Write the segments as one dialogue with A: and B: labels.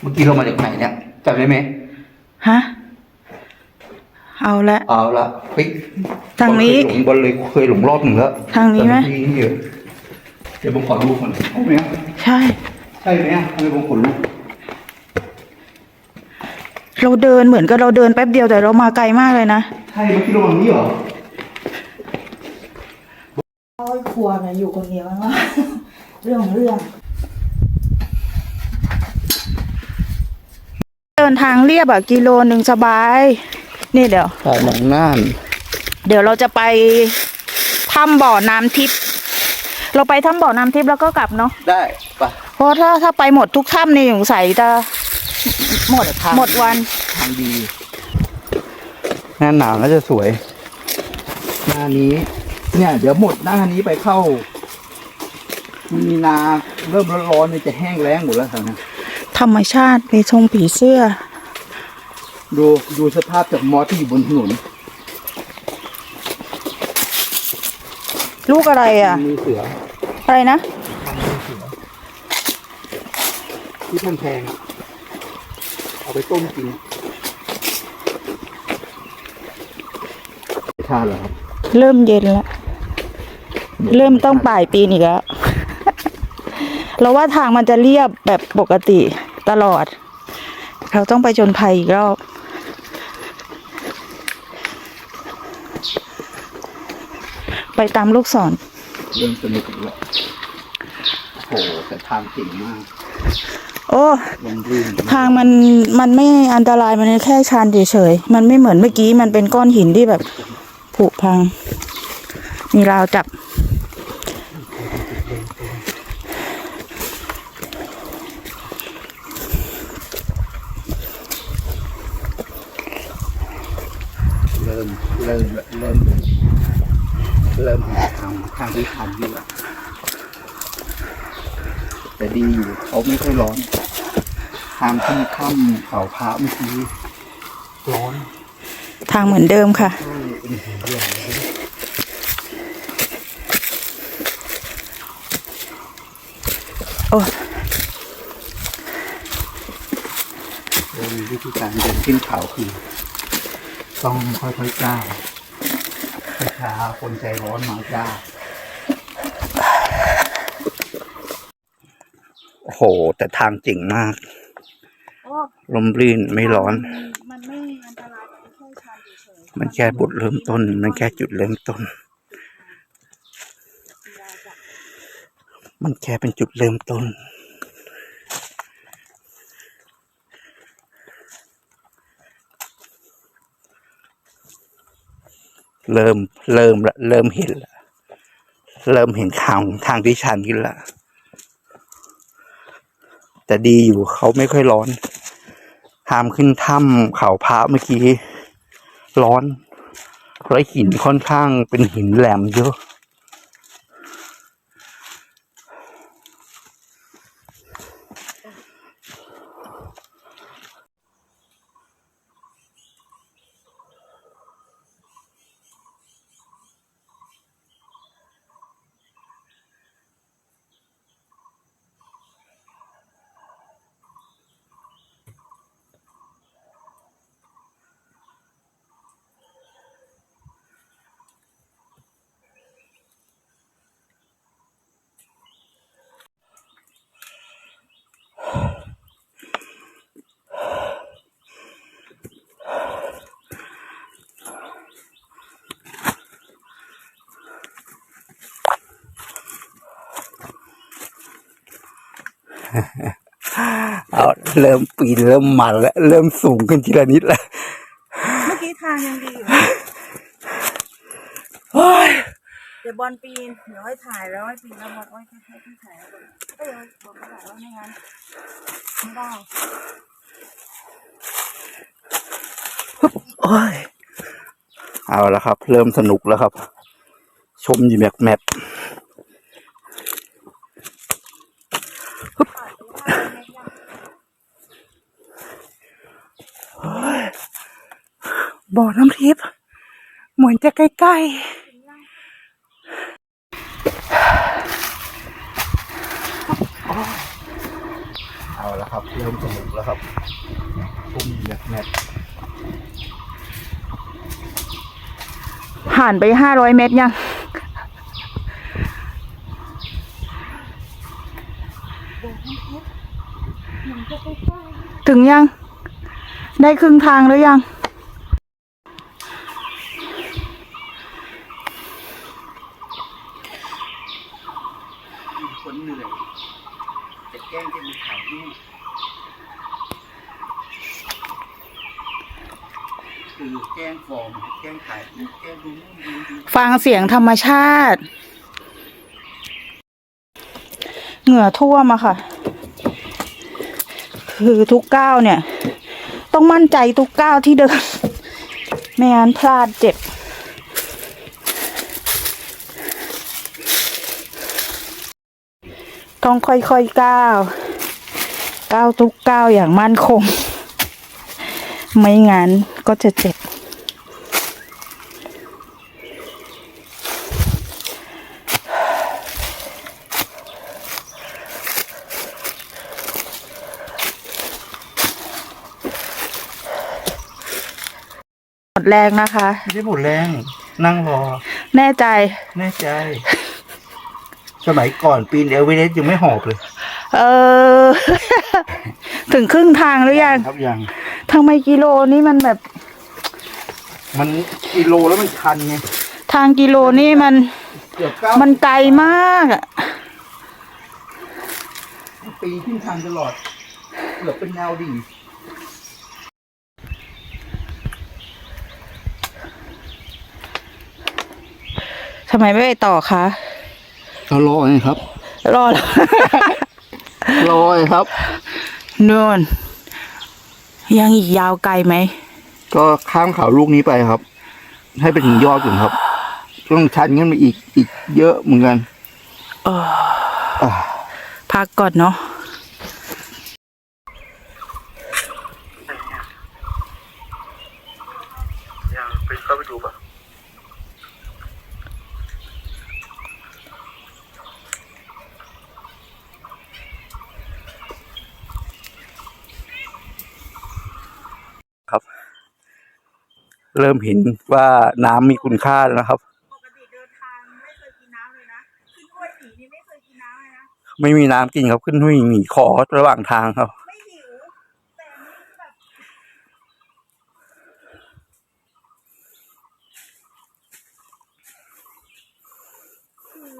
A: เมื่อกี้เรามาจากไหนเนี่ยจำได้ไหม
B: ฮะ เอาละ
A: เอาละเฮ้ย
B: ทางนี้
A: บอลเคยหลงบอลเลยเคยหลงรอบหนึ่งแล้ว
B: ทางนี้ไหม
A: แต่นี่เยอะเดี๋ยวผมขอดูก่อนใช่ไหมอะ
B: ใช่
A: ใช่ไหมอะทำไมผมขนลุก
B: เราเดินเหมือนกับเราเดินแป๊บเดียวแต่เรามาไกลมากเลยนะ
A: ใช่เมื่อกี้เราวางนี้เหรอ
B: ครอบครัวเนี่ยอยู่คนเดียวว่าเรื่องของเรื่อง เดินทางเรียบอะกิโลหนึ่งสบาย นี่เดี๋ยว
A: ถ่ายหนังน่าน
B: เดี๋ยวเราจะไปถ้ำบ่อน้ำทิพย์เราไปถ้ำบ่อน้ำทิพย์แล้วก็กลับเนาะ
A: ได้ปะ
B: เพราะถ้าถ้าไปหมดทุกถ้ำนี่สงสัยจะหมด
A: ทาง
B: หมดวัน
A: ทางดีหน้าหนาวน่าจะสวย หน้านี้ เนี่ย เดี๋ยวหมดหน้านี้ไปเข้า มีนาเริ่มร้อนๆเนี่ยจะแห้งแล้งหมดแล้วแถวเนี้ย
B: ธรรมชาติมีชงผีเสื้อ
A: ดูดูสภาพจากมอสที่อยู่บนถนน
B: ลูกอะไรอะ
A: มีเสือ
B: อะไรนะ
A: ที่ท่านแพงอะเอาไปต้มกินทานเหรอครับ
B: เริ่มเย็นแล้ว เริ่มต้องปลายปีนอีกแล้ว เราว่าทางมันจะเรียบแบบปกติ ตลอด เราต้องไปจนภัยอีกรอบ ไปตามลูกศร
A: เริ่มสนุกแล้วโอ้โหแต่ทางเก่งมาก
B: โอ้
A: ลมรื่น
B: ทางมันมันไม่อันตรายมันแค่ชันเฉยๆมันไม่เหมือนเมื่อกี้มันเป็นก้อนหินที่แบบผุพัง มีราวจับ
A: ริ่มเริ่มเริ่มเริ่มหาทางทางที่ทันอยู่แล้วแต่ดีอยู่เขาไม่ค่อยร้อนทางขึ้นค่ำเขาพระเมื่อกี้ร้อน
B: ทางเหมือนเดิมค่ะ โอ้
A: โดยวิธีการเดินขึ้นเขาคือ ต้องค่อยๆก้าวช้าๆคนใจร้อนมายากโอ้โห แต่ทางเจ๋งมาก ลมรื่นไม่ร้อน
B: มันไม่อันตรายมันแค่ชันเฉย
A: มันแค่บทเริ่มต้น มันแค่จุดเริ่มต้น มันแค่เป็นจุดเริ่มต้น เริ่มเริ่มละเริ่มเห็นละเริ่มเห็นทางทางที่ชันขึ้นละแต่ดีอยู่เขาไม่ค่อยร้อนทามขึ้นถ้ำเขาพระเมื่อกี้ ร้อนเพราะหินค่อนข้างเป็นหินแหลมเยอะ เอาเริ่มปีนเริ่มมันแล้วเริ่มสูงขึ้นทีละนิดแล้ว
B: เมื่อกี้ทางยังดีอยู่
A: โอ้ย
B: เดี๋ยวบอลปีน เดี๋ยวให้ถ่ายแล้วให้ปีนแล้วบอลอ้อยค่อยๆพี่ถ่ายแล้วบอลเอ้ยบอลไม่ถ่ายว่าไม่งั้นไม่ได้
A: โอ้ยเอาละครับ เริ่มสนุกแล้วครับ ชมอยู่แมปแมป บ่อน้ำทิพย์เหมือนจะใกล้ๆ เอาแล้วครับ เริ่มสนุกแล้วครับพุ่มแมทแมท
B: ผ่านไปห้าร้อยเมตรยัง ถึงยัง ได้ครึ่งทางหรือยัง
A: มีคนเหนื่อยจะแก้งจะมีถ่ายรูปคือแกล้งฟอร์มแกล้งถ่ายแกล้งดูนู่นดูนี่
B: ฟังเสียงธรรมชาติ เหงื่อท่วมอะค่ะ คือทุกก้าวเนี่ย ต้องมั่นใจทุกก้าวที่เดิน ไม่งั้นพลาดเจ็บ ต้องค่อยๆก้าวก้าวทุกก้าวอย่างมั่นคง ไม่งั้นก็จะเจ็บ หมดแรงนะคะ
A: ไม่ได้หมดแรง นั่งรอ
B: แน่ใจ
A: แน่ใจ สมัยก่อนปีนเอเวอเรสต์ยังไม่หอบเลย
B: เออ ถึงครึ่งทางหรือยัง
A: ครับยัง
B: ทำไมกิโลนี่มันแบบ
A: มันกิโลแล้วมันชันไง
B: ทางกิโลนี่มัน
A: เกือบเก้า
B: มันไกลมากอะ
A: ปีนขึ้นทางตลอด เกือบเป็นแนวดิ่ง
B: ทำไมไม่ไปต่อคะ
A: ก็รอไงครับ
B: รอแล้ว
A: รอไงครับ
B: นู่น ยังอีกยาวไกลไหม
A: ก็ข้ามเขาลูกนี้ไปครับ ให้ไปถึงยอดก่อนครับต้องชันขึ้นไปอีกอีกเยอะเหมือนกัน
B: เออ
A: อ่า
B: พักก่อนเนาะ
A: ยังไปเข้าไปดูป่ะ เริ่มเห็นว่าน้ำมีคุณค่าแล้วนะครับ
B: ปกติเดินทางไม่เคยกินน้ำเลยนะ ขึ้นห้วยหนีนี่ไม่เคยกินน้ำเลยนะ
A: ไม่มีน้ำกินครับขึ้นห้วยหนีขอระหว่างทางครับ
B: ไม่หิว แต่อันนี่แบบคือ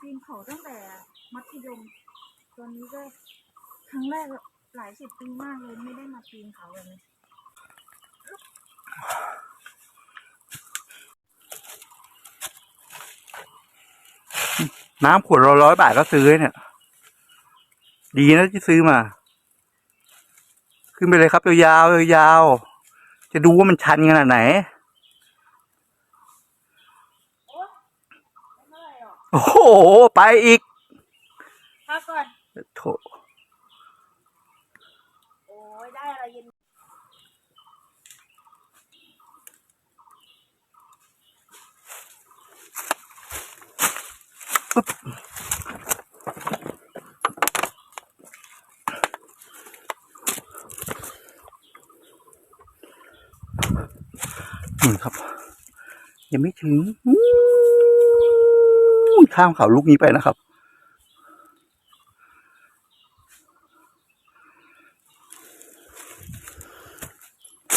B: ปีนเขาตั้งแต่มัธยมตอนนี้ก็ครั้งแรกหลายสิบปีมากเลยไม่ได้มาปีนเขาแบบนี้
A: น้ำขวดละร้อยบาทก็ซื้อเนี่ย ดีนะที่ซื้อมา ขึ้นไปเลยครับยาวๆยาวๆจะดูว่ามันชันขนาดไหน โอ้โห ไปอีก
B: พักก่อน
A: โถ
B: โอ้ยได้อะไรเย็น
A: นี่ครับ ยังไม่ถึงข้ามเขาลูกนี้ไปนะครับ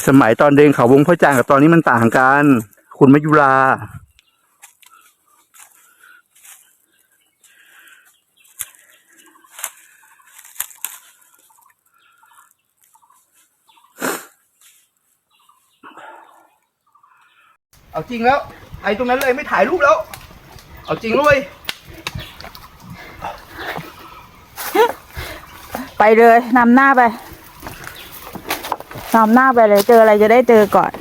A: สมัยตอนเดินเขาวงพระจันทร์กับตอนนี้มันต่างกัน คุณมายุรา เอาจริงแล้ว ไอ้ตรงนั้นเลยไม่ถ่ายรูปแล้ว เอาจริงเลย
B: ไปเลยนำหน้าไปนำหน้าไปเลยเจออะไรจะได้เจอก่อน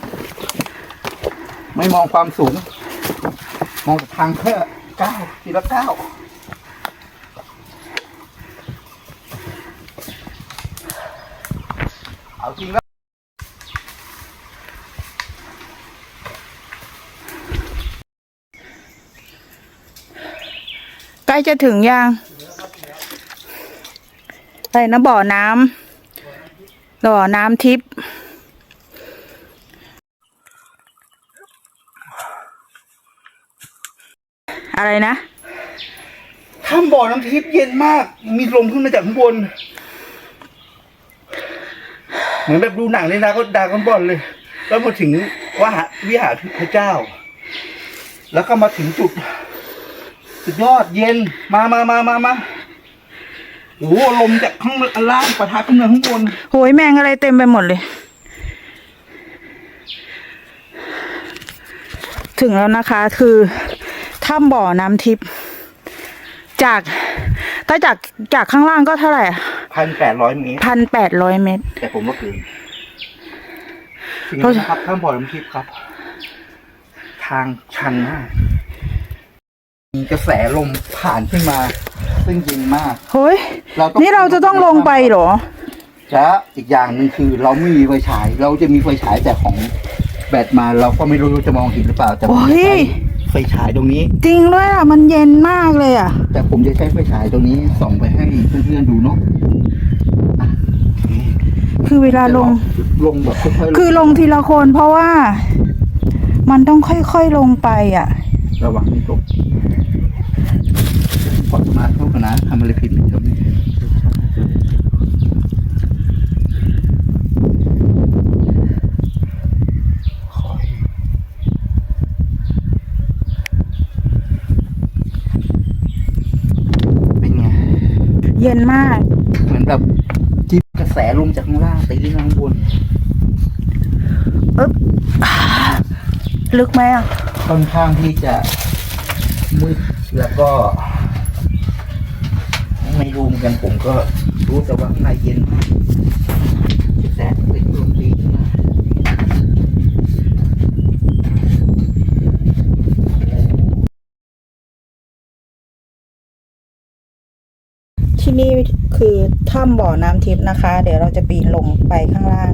A: ไม่มองความสูง มองแต่ทางแค่ก้าวทีละก้าวเอาจริงแล้ว
B: ล้จะถึงยังอะไรนะบ่อน้ำบ่อน้ำทิพย์อะไรนะ
A: ถ้ำบ่อน้ำทิพย์เย็นมาก มีลมขึ้นมาจากข้างบน เหมือนแบบดูหนังเลยนะก็ดากันบอลเลย แล้วมาถึงว่าหาวิหารพระเจ้า แล้วก็มาถึงจุด สุดยอดเย็นมามามามามาโอ้โหลมจากข้างล่างปะทะขึ้นมาข้างบน
B: โหยแมงอะไรเต็มไปหมดเลย ถึงแล้วนะคะคือถ้ำบ่อน้ำทิพย์จากถ้าจากจากข้างล่างก็เท่าไหร่
A: พันแปดร้อยเมตร
B: พันแปดร้อยเมตร
A: แต่ผมว่าเกินถึงแล้วนะครับถ้ำบ่อน้ำทิพย์ครับ ทางชันมากมี กระแสลมผ่านขึ้นมา ซึ่งเย็นมาก
B: เฮ้ย
A: เราต้อง
B: นี่เราจะต้องลงไปเหรอ
A: และอีกอย่างหนึ่งคือเราไม่มีไฟฉาย เราจะมีไฟฉายแต่ของแบตมาเราก็ไม่รู้จะมองเห็นหรือเปล่า แต่ผม
B: โอ้
A: จะ
B: ย
A: ใช้ไฟฉายตรงนี้
B: จริงด้วยอะ มันเย็นมากเลยอะ
A: แต่ผมจะใช้ไฟฉายตรงนี้ส่องไปให้เพื่อนๆดูเนาะอะ
B: คือเวลาลง
A: ลงแบบค่อยๆลง
B: คือลงทีละคนเพราะว่า มันต้องค่อยๆลงไปอะ
A: ระวังนี่ตก ขอสมาธิเข้ากันนะทำอะไรผิดไม่ทำไม่ขอให้เป็นไง
B: เย็นมาก
A: เหมือนแบบจิบกระแสลมจากข้างล่างตีขึ้นมาข้างบน
B: อึ๊บลึกไหมอะ
A: ค่อนข้างที่จะมืด แล้วก็ ไม่รู้เหมือนกันผมก็รู้แต่ว่าข้างในเย็นมากกระแสตีลมตีมา
B: ที่นี่คือถ้ำบ่อน้ำทิพย์นะคะ เดี๋ยวเราจะปีนลงไปข้างล่าง